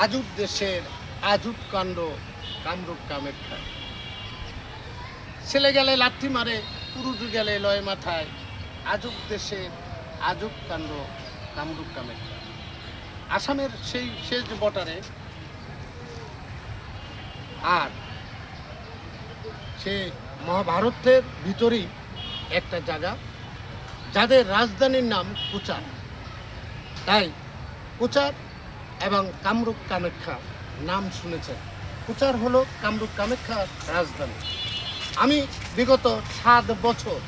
আজুব দেশের আজুব কাণ্ড কামরূপ কামেখ্যা ছেলে গেলে লাঠি মারে, পুরুষ গেলে লয় মাথায়। আজব দেশের আজব কাণ্ড কামরূপ কামেখ্যা আসামের সেই শেষ বটারে আর সে মহাভারতের ভিতরেই একটা জায়গা, যাদের রাজধানীর নাম কুচার। তাই কুচার এবং কামরূপ কামেখ্যা নাম শুনেছেন। কুচার হলো কামরূপ কামেখ্যার রাজধানী। আমি বিগত সাত বছর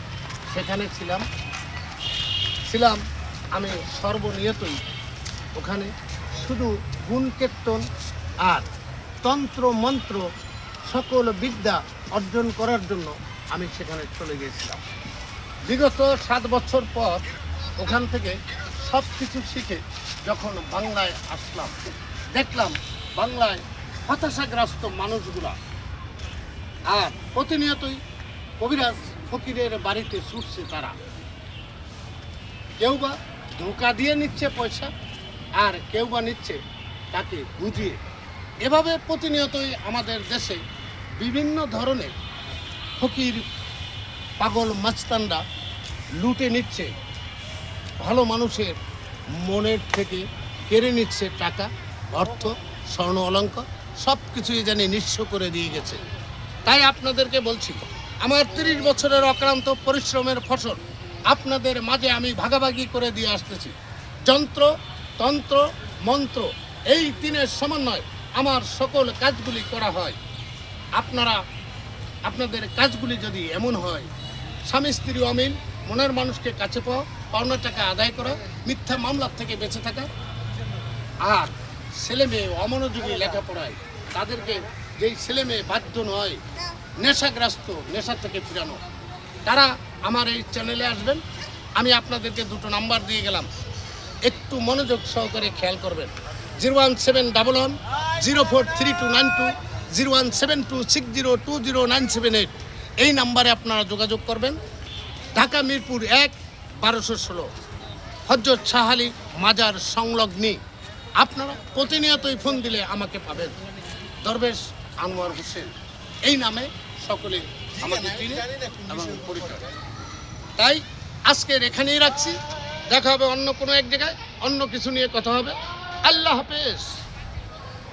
সেখানে ছিলাম। ছিলাম আমি সর্বনিয়তই ওখানে। শুধু গুণ কীর্তন আর তন্ত্র মন্ত্র সকল বিদ্যা অর্জন করার জন্য আমি সেখানে চলে গিয়েছিলাম। বিগত সাত বছর পর ওখান থেকে সব কিছু শিখে যখন বাংলায় আসলাম, দেখলাম বাংলায় হতাশাগ্রস্ত মানুষগুলা। আর প্রতিনিয়তই কবিরাজ ফকিরের বাড়িতে ছুটছে তারা। কেউ বা ধোকা দিয়ে নিচ্ছে পয়সা, আর কেউ বা নিচ্ছে তাকে বুঝিয়ে। এভাবে প্রতিনিয়তই আমাদের দেশে বিভিন্ন ধরনের ফকির, পাগল মাস্তানরা লুটে নিচ্ছে। ভালো মানুষের মনের থেকে কেড়ে নিচ্ছে টাকা, অর্থ, স্বর্ণ অলঙ্কার সব কিছুই জানি নিঃস্ব করে দিয়ে গেছে। তাই আপনাদেরকে বলছি, আমার তিরিশ বছরের অক্লান্ত পরিশ্রমের ফসল আপনাদের মাঝে আমি ভাগাভাগি করে দিয়ে আসতেছি। যন্ত্র, তন্ত্র, মন্ত্র, এই তিনের সমন্বয় আমার সকল কাজগুলি করা হয়। আপনারা, আপনাদের কাজগুলি যদি এমন হয়, স্বামী স্ত্রী অমিল মনের মানুষকে কাছে পাওয়া পাওনা টাকা আদায় করা, মিথ্যা মামলার থেকে বেঁচে থাকা। আর ছেলে মেয়ে অমনোযোগী লেখাপড়ায় তাদেরকে যেই ছেলে মেয়ে বাধ্য নয়, নেশাগ্রস্ত, নেশা থেকে ফিরানো। তারা আমার এই চ্যানেলে আসবেন, আমি আপনাদেরকে দুটো নাম্বার দিয়ে গেলাম। একটু মনোযোগ সহকারে খেয়াল করবেন। Zero one seven double one, zero four three two nine two, zero one seven two six zero two zero nine seven eight. এই নাম্বারে আপনারা যোগাযোগ করবেন। ঢাকা মিরপুর এক, বারোশো ষোলো। হজরত শাহালি মাজার সংলগ্নে। আপনারা প্রতিনিয়তই ফোন দিলে আমাকে পাবেন। দরবেশ আনোয়ার হোসেন। এই নামে সকলে আমাকে চিনে এবং পরিচয় তাই আজকের এখানেই রাখছি। দেখা হবে অন্য কোনো এক জায়গায়। অন্য কিছু নিয়ে কথা হবে। আল্লাহ হাফেজ।